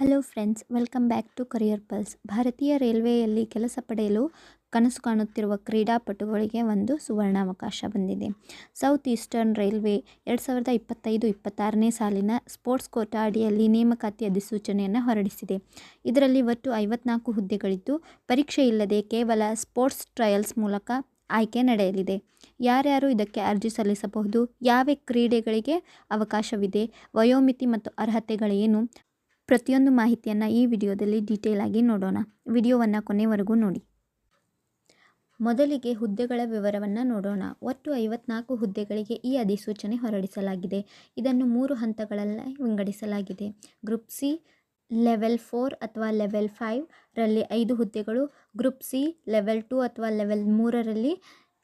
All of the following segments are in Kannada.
Hello friends welcome back to career pulse ಭಾರತೀಯ ರೈಲ್ವೆಯಲ್ಲಿ ಕೆಲಸ ಪಡೆಯಲು ಕನಸು ಕಾಣುತ್ತಿರುವ ಕ್ರೀಡಾಪಟುಗಳಿಗೆ ಒಂದು ಸುವರ್ಣಾವಕಾಶ ಬಂದಿದೆ. ಸೌತ್ ಈಸ್ಟರ್ನ್ ರೈಲ್ವೆ ಎರಡು ಸಾವಿರದ ಇಪ್ಪತ್ತೈದು, ಇಪ್ಪತ್ತಾರನೇ ಸಾಲಿನ ಸ್ಪೋರ್ಟ್ಸ್ ಕೋಟಾ ಅಡಿಯಲ್ಲಿ ನೇಮಕಾತಿ ಅಧಿಸೂಚನೆಯನ್ನು ಹೊರಡಿಸಿದೆ. ಇದರಲ್ಲಿ ಒಟ್ಟು ಐವತ್ನಾಲ್ಕು ಹುದ್ದೆಗಳಿದ್ದು, ಪರೀಕ್ಷೆ ಇಲ್ಲದೆ ಕೇವಲ ಸ್ಪೋರ್ಟ್ಸ್ ಟ್ರಯಲ್ಸ್ ಮೂಲಕ ಆಯ್ಕೆ ನಡೆಯಲಿದೆ. ಯಾರ್ಯಾರು ಇದಕ್ಕೆ ಅರ್ಜಿ ಸಲ್ಲಿಸಬಹುದು ಯಾವ ಕ್ರೀಡೆಗಳಿಗೆ ಅವಕಾಶವಿದೆ, ವಯೋಮಿತಿ ಮತ್ತು ಅರ್ಹತೆಗಳೇನು ಪ್ರತಿಯೊಂದು ಮಾಹಿತಿಯನ್ನು ಈ ವಿಡಿಯೋದಲ್ಲಿ ಡೀಟೇಲ್ ಆಗಿ ನೋಡೋಣ. ವಿಡಿಯೋವನ್ನು ಕೊನೆವರೆಗೂ ನೋಡಿ. ಮೊದಲಿಗೆ ಹುದ್ದೆಗಳ ವಿವರವನ್ನು ನೋಡೋಣ. ಒಟ್ಟು ಐವತ್ನಾಲ್ಕು ಹುದ್ದೆಗಳಿಗೆ ಈ ಅಧಿಸೂಚನೆ ಹೊರಡಿಸಲಾಗಿದೆ. ಇದನ್ನು ಮೂರು ಹಂತಗಳಲ್ಲಿ ವಿಂಗಡಿಸಲಾಗಿದೆ. ಗ್ರೂಪ್ ಸಿ, ಲೆವೆಲ್ ಫೋರ್ ಅಥವಾ ಲೆವೆಲ್ ಫೈವ್ ರಲ್ಲಿ ಐದು ಹುದ್ದೆಗಳು, ಗ್ರೂಪ್ ಸಿ, ಲೆವೆಲ್ ಟು ಅಥವಾ ಲೆವೆಲ್ ಮೂರರಲ್ಲಿ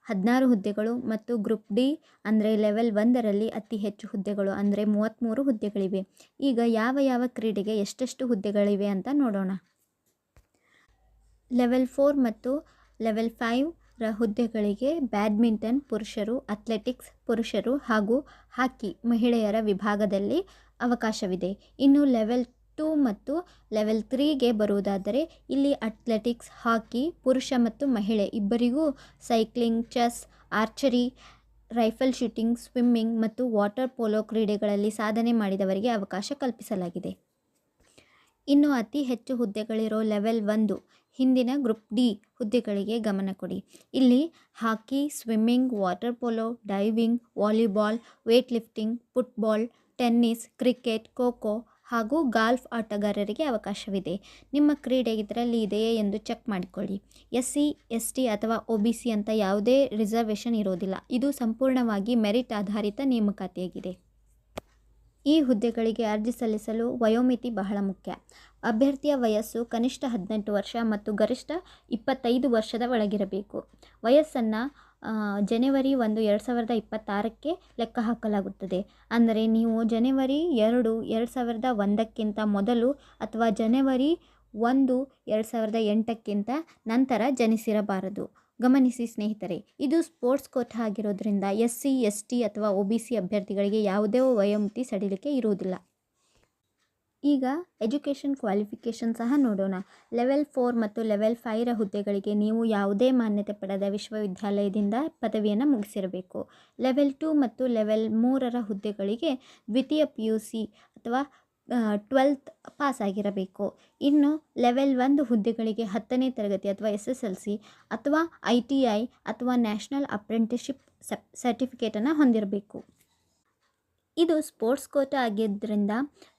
ಹದಿನಾರು ಹುದ್ದೆಗಳು ಮತ್ತು ಗ್ರೂಪ್ ಡಿ ಅಂದರೆ ಲೆವೆಲ್ ಒಂದರಲ್ಲಿ ಅತಿ ಹೆಚ್ಚು ಹುದ್ದೆಗಳು ಅಂದರೆ ಮೂವತ್ತ್ಮೂರು ಹುದ್ದೆಗಳಿವೆ. ಈಗ ಯಾವ ಯಾವ ಕ್ರೀಡೆಗೆ ಎಷ್ಟೆಷ್ಟು ಹುದ್ದೆಗಳಿವೆ ಅಂತ ನೋಡೋಣ. ಲೆವೆಲ್ ಫೋರ್ ಮತ್ತು ಲೆವೆಲ್ ಫೈವ್ ರ ಹುದ್ದೆಗಳಿಗೆ ಬ್ಯಾಡ್ಮಿಂಟನ್ ಪುರುಷರು, ಅಥ್ಲೆಟಿಕ್ಸ್ ಪುರುಷರು ಹಾಗೂ ಹಾಕಿ ಮಹಿಳೆಯರ ವಿಭಾಗದಲ್ಲಿ ಅವಕಾಶವಿದೆ. ಇನ್ನು ಲೆವೆಲ್ ಟೂ ಮತ್ತು ಲೆವೆಲ್ ತ್ರೀಗೆ ಬರುವುದಾದರೆ ಇಲ್ಲಿ ಅಥ್ಲೆಟಿಕ್ಸ್, ಹಾಕಿ, ಪುರುಷ ಮತ್ತು ಮಹಿಳೆ ಇಬ್ಬರಿಗೂ cycling, chess, archery, rifle shooting, swimming ಮತ್ತು ವಾಟರ್ ಪೋಲೋ ಕ್ರೀಡೆಗಳಲ್ಲಿ ಸಾಧನೆ ಮಾಡಿದವರಿಗೆ ಅವಕಾಶ ಕಲ್ಪಿಸಲಾಗಿದೆ. ಇನ್ನು ಅತಿ ಹೆಚ್ಚು ಹುದ್ದೆಗಳಿರೋ ಲೆವೆಲ್ ಒಂದು, ಹಿಂದಿನ ಗ್ರೂಪ್ ಡಿ ಹುದ್ದೆಗಳಿಗೆ ಗಮನ ಕೊಡಿ. ಇಲ್ಲಿ hockey, swimming, water polo, diving, volleyball, weight lifting football tennis, cricket kho ಹಾಗೂ ಗಾಲ್ಫ್ ಆಟಗಾರರಿಗೆ ಅವಕಾಶವಿದೆ. ನಿಮ್ಮ ಕ್ರೀಡೆ ಇದರಲ್ಲಿ ಇದೆಯೇ ಎಂದು ಚೆಕ್ ಮಾಡಿಕೊಳ್ಳಿ. ಎಸ್ ಸಿ, ಎಸ್ ಟಿ ಅಥವಾ ಒ ಬಿ ಸಿ ಅಂತ ಯಾವುದೇ ರಿಸರ್ವೇಷನ್ ಇರೋದಿಲ್ಲ. ಇದು ಸಂಪೂರ್ಣವಾಗಿ ಮೆರಿಟ್ ಆಧಾರಿತ ನೇಮಕಾತಿಯಾಗಿದೆ. ಈ ಹುದ್ದೆಗಳಿಗೆ ಅರ್ಜಿ ಸಲ್ಲಿಸಲು ವಯೋಮಿತಿ ಬಹಳ ಮುಖ್ಯ. ಅಭ್ಯರ್ಥಿಯ ವಯಸ್ಸು ಕನಿಷ್ಠ ಹದಿನೆಂಟು ವರ್ಷ ಮತ್ತು ಗರಿಷ್ಠ ಇಪ್ಪತ್ತೈದು ವರ್ಷದ ಒಳಗಿರಬೇಕು. ವಯಸ್ಸನ್ನು ಜನವರಿ ಒಂದು ಎರಡು ಸಾವಿರದ ಇಪ್ಪತ್ತಾರಕ್ಕೆ ಲೆಕ್ಕ ಹಾಕಲಾಗುತ್ತದೆ. ಅಂದರೆ ನೀವು ಜನವರಿ ಎರಡು ಎರಡು ಸಾವಿರದ ಒಂದಕ್ಕಿಂತ ಮೊದಲು ಅಥವಾ ಜನವರಿ ಒಂದು ಎರಡು ಸಾವಿರದ ಎಂಟಕ್ಕಿಂತ ನಂತರ ಜನಿಸಿರಬಾರದು. ಗಮನಿಸಿ ಸ್ನೇಹಿತರೆ, ಇದು ಸ್ಪೋರ್ಟ್ಸ್ ಕೋಟ್ ಆಗಿರೋದ್ರಿಂದ ಎಸ್ ಸಿ ಎಸ್ ಟಿ ಅಥವಾ ಒ ಬಿ ಸಿ ಅಭ್ಯರ್ಥಿಗಳಿಗೆ ಯಾವುದೇ ವಯೋಮಿತಿ ಸಡಿಲಿಕೆ ಇರುವುದಿಲ್ಲ. ಈಗ ಎಜುಕೇಷನ್ ಕ್ವಾಲಿಫಿಕೇಷನ್ ಸಹ ನೋಡೋಣ. ಲೆವೆಲ್ ಫೋರ್ ಮತ್ತು ಲೆವೆಲ್ ಫೈವ್ರ ಹುದ್ದೆಗಳಿಗೆ ನೀವು ಯಾವುದೇ ಮಾನ್ಯತೆ ಪಡೆದ ವಿಶ್ವವಿದ್ಯಾಲಯದಿಂದ ಪದವಿಯನ್ನು ಮುಗಿಸಿರಬೇಕು. ಲೆವೆಲ್ ಟು ಮತ್ತು ಲೆವೆಲ್ ಮೂರರ ಹುದ್ದೆಗಳಿಗೆ ದ್ವಿತೀಯ ಪಿ ಯು ಸಿ ಅಥವಾ ಟ್ವೆಲ್ತ್ ಪಾಸ್ ಆಗಿರಬೇಕು. ಇನ್ನು ಲೆವೆಲ್ ಒಂದು ಹುದ್ದೆಗಳಿಗೆ ಹತ್ತನೇ ತರಗತಿ ಅಥವಾ ಎಸ್ ಎಸ್ ಎಲ್ ಸಿ ಅಥವಾ ಐ ಟಿ ಐ ಅಥವಾ ನ್ಯಾಷನಲ್ ಅಪ್ರೆಂಟಿಸ್ಶಿಪ್ ಸರ್ಟಿಫಿಕೇಟನ್ನು ಹೊಂದಿರಬೇಕು. ಇದು ಸ್ಪೋರ್ಟ್ಸ್ ಕೋಟಾ ಆಗಿದ್ದರಿಂದ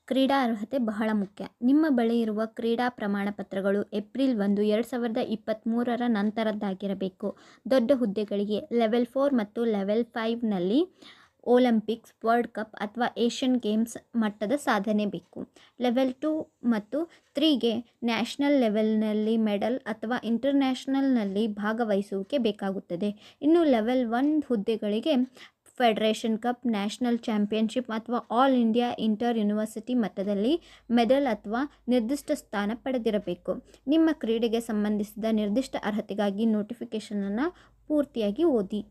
ಕ್ರೀಡಾ ಅರ್ಹತೆ ಬಹಳ ಮುಖ್ಯ. ನಿಮ್ಮ ಬಳಿ ಇರುವ ಕ್ರೀಡಾ ಪ್ರಮಾಣ ಪತ್ರಗಳು ಏಪ್ರಿಲ್ ಒಂದು, ಎರಡು ಸಾವಿರದ ಇಪ್ಪತ್ತ್ಮೂರರ ನಂತರದ್ದಾಗಿರಬೇಕು. ದೊಡ್ಡ ಹುದ್ದೆಗಳಿಗೆ ಲೆವೆಲ್ ಫೋರ್ ಮತ್ತು ಲೆವೆಲ್ ಫೈವ್ನಲ್ಲಿ ಒಲಿಂಪಿಕ್ಸ್, ವರ್ಲ್ಡ್ ಕಪ್ ಅಥವಾ ಏಷ್ಯನ್ ಗೇಮ್ಸ್ ಮಟ್ಟದ ಸಾಧನೆ ಬೇಕು. ಲೆವೆಲ್ ಟು ಮತ್ತು ತ್ರೀಗೆ ನ್ಯಾಷನಲ್ ಲೆವೆಲ್ನಲ್ಲಿ ಮೆಡಲ್ ಅಥವಾ ಇಂಟರ್ನ್ಯಾಷನಲ್ನಲ್ಲಿ ಭಾಗವಹಿಸುವಿಕೆ ಬೇಕಾಗುತ್ತದೆ. ಇನ್ನು ಲೆವೆಲ್ ಒನ್ ಹುದ್ದೆಗಳಿಗೆ ಫೆಡರೇಷನ್ ಕಪ್, ನ್ಯಾಷನಲ್ ಚಾಂಪಿಯನ್ಶಿಪ್ ಅಥವಾ ಆಲ್ ಇಂಡಿಯಾ ಇಂಟರ್ ಯೂನಿವರ್ಸಿಟಿ ಮಟ್ಟದಲ್ಲಿ ಮೆಡಲ್ ಅಥವಾ ನಿರ್ದಿಷ್ಟ ಸ್ಥಾನ ಪಡೆದಿರಬೇಕು. ನಿಮ್ಮ ಕ್ರೀಡೆಗೆ ಸಂಬಂಧಿಸಿದ ನಿರ್ದಿಷ್ಟ ಅರ್ಹತೆಗಾಗಿ ನೋಟಿಫಿಕೇಷನನ್ನು ಪೂರ್ತಿಯಾಗಿ ಓದಿ.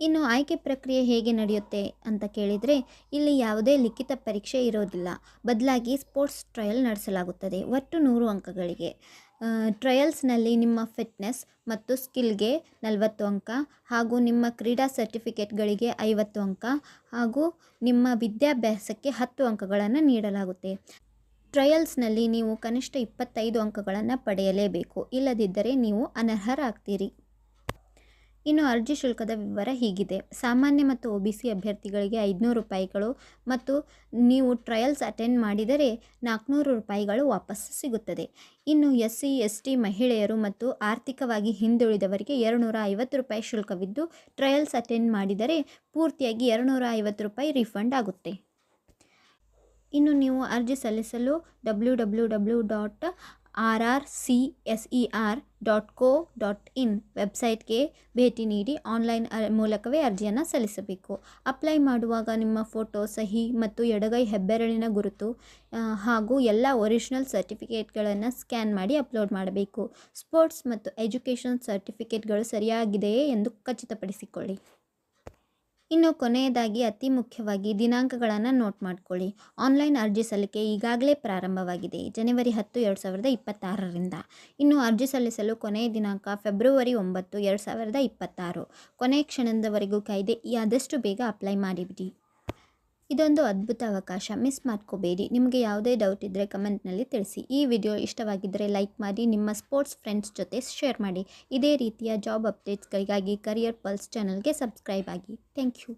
ಇನ್ನು ಆಯ್ಕೆ ಪ್ರಕ್ರಿಯೆ ಹೇಗೆ ನಡೆಯುತ್ತೆ ಅಂತ ಕೇಳಿದರೆ, ಇಲ್ಲಿ ಯಾವುದೇ ಲಿಖಿತ ಪರೀಕ್ಷೆ ಇರೋದಿಲ್ಲ. ಬದಲಾಗಿ ಸ್ಪೋರ್ಟ್ಸ್ ಟ್ರಯಲ್ ನಡೆಸಲಾಗುತ್ತದೆ. ಒಟ್ಟು ನೂರು ಅಂಕಗಳಿಗೆ. ಟ್ರಯಲ್ಸ್ನಲ್ಲಿ ನಿಮ್ಮ ಫಿಟ್ನೆಸ್ ಮತ್ತು ಸ್ಕಿಲ್ಗೆ ನಲವತ್ತು ಅಂಕ ಹಾಗೂ ನಿಮ್ಮ ಕ್ರೀಡಾ ಸರ್ಟಿಫಿಕೇಟ್ಗಳಿಗೆ ಐವತ್ತು ಅಂಕ ಹಾಗೂ ನಿಮ್ಮ ವಿದ್ಯಾಭ್ಯಾಸಕ್ಕೆ ಹತ್ತು ಅಂಕಗಳನ್ನು ನೀಡಲಾಗುತ್ತೆ. ಟ್ರಯಲ್ಸ್ನಲ್ಲಿ ನೀವು ಕನಿಷ್ಠ ಇಪ್ಪತ್ತೈದು ಅಂಕಗಳನ್ನು ಪಡೆಯಲೇಬೇಕು. ಇಲ್ಲದಿದ್ದರೆ ನೀವು ಅನರ್ಹರಾಗ್ತೀರಿ. ಇನ್ನು ಅರ್ಜಿ ಶುಲ್ಕದ ವಿವರ ಹೀಗಿದೆ. ಸಾಮಾನ್ಯ ಮತ್ತು ಒ ಬಿ ಸಿ ಅಭ್ಯರ್ಥಿಗಳಿಗೆ ಐದುನೂರು ರೂಪಾಯಿಗಳು ಮತ್ತು ನೀವು ಟ್ರಯಲ್ಸ್ ಅಟೆಂಡ್ ಮಾಡಿದರೆ ನಾಲ್ಕುನೂರು ರೂಪಾಯಿಗಳು ವಾಪಸ್ ಸಿಗುತ್ತದೆ. ಇನ್ನು ಎಸ್ ಸಿ ಎಸ್ ಟಿ ಮಹಿಳೆಯರು ಮತ್ತು ಆರ್ಥಿಕವಾಗಿ ಹಿಂದುಳಿದವರಿಗೆ ಎರಡುನೂರ ಐವತ್ತು ರೂಪಾಯಿ ಶುಲ್ಕವಿದ್ದು, ಟ್ರಯಲ್ಸ್ ಅಟೆಂಡ್ ಮಾಡಿದರೆ ಪೂರ್ತಿಯಾಗಿ ಎರಡುನೂರ ಐವತ್ತು ರೂಪಾಯಿ ರಿಫಂಡ್ ಆಗುತ್ತೆ. ಇನ್ನು ನೀವು ಅರ್ಜಿ ಸಲ್ಲಿಸಲು W W W dot R R C S E R dot co dot in ವೆಬ್ಸೈಟ್ಗೆ ಭೇಟಿ ನೀಡಿ ಆನ್ಲೈನ್ ಮೂಲಕವೇ ಅರ್ಜಿಯನ್ನು ಸಲ್ಲಿಸಬೇಕು. ಅಪ್ಲೈ ಮಾಡುವಾಗ ನಿಮ್ಮ ಫೋಟೋ ಸಹಿ ಮತ್ತು ಎಡಗೈ ಹೆಬ್ಬೆರಳಿನ ಗುರುತು ಹಾಗೂ ಎಲ್ಲ ಒರಿಜಿನಲ್ ಸರ್ಟಿಫಿಕೇಟ್ಗಳನ್ನು ಸ್ಕ್ಯಾನ್ ಮಾಡಿ ಅಪ್ಲೋಡ್ ಮಾಡಬೇಕು. ಸ್ಪೋರ್ಟ್ಸ್ ಮತ್ತು ಎಜುಕೇಷನ್ ಸರ್ಟಿಫಿಕೇಟ್ಗಳು ಸರಿಯಾಗಿದೆಯೇ ಎಂದು ಖಚಿತಪಡಿಸಿಕೊಳ್ಳಿ. ಇನ್ನು ಕೊನೆಯದಾಗಿ ಅತಿ ಮುಖ್ಯವಾಗಿ ದಿನಾಂಕಗಳನ್ನು ನೋಟ್ ಮಾಡಿಕೊಳ್ಳಿ. ಆನ್ಲೈನ್ ಅರ್ಜಿ ಸಲ್ಲಿಕೆ ಈಗಾಗಲೇ ಪ್ರಾರಂಭವಾಗಿದೆ. ಜನವರಿ ಹತ್ತು, ಎರಡು ಸಾವಿರದ ಇಪ್ಪತ್ತಾರರಿಂದ. ಇನ್ನು ಅರ್ಜಿ ಸಲ್ಲಿಸಲು ಕೊನೆಯ ದಿನಾಂಕ ಫೆಬ್ರವರಿ ಒಂಬತ್ತು, ಎರಡು ಸಾವಿರದ ಇಪ್ಪತ್ತಾರು. ಕೊನೆಯ ಕ್ಷಣದವರೆಗೂ ಕಾಯ್ದೆ, ಈ ಆದಷ್ಟು ಬೇಗ ಅಪ್ಲೈ ಮಾಡಿಬಿಡಿ. ಇದೊಂದು ಅದ್ಭುತ ಅವಕಾಶ. ಮಿಸ್ ಮಾಡ್ಕೋಬೇಡಿ. ನಿಮಗೆ ಯಾವುದೇ ಡೌಟ್ ಇದ್ದರೆ ಕಮೆಂಟ್ನಲ್ಲಿ ತಿಳಿಸಿ. ಈ ವಿಡಿಯೋ ಇಷ್ಟವಾಗಿದ್ದರೆ ಲೈಕ್ ಮಾಡಿ, ನಿಮ್ಮ ಸ್ಪೋರ್ಟ್ಸ್ ಫ್ರೆಂಡ್ಸ್ ಜೊತೆ ಶೇರ್ ಮಾಡಿ. ಇದೇ ರೀತಿಯ ಜಾಬ್ ಅಪ್ಡೇಟ್ಸ್ಗಳಿಗಾಗಿ ಕರಿಯರ್ ಪಲ್ಸ್ ಚಾನಲ್ಗೆ ಸಬ್ಸ್ಕ್ರೈಬ್ ಆಗಿ. Thank you.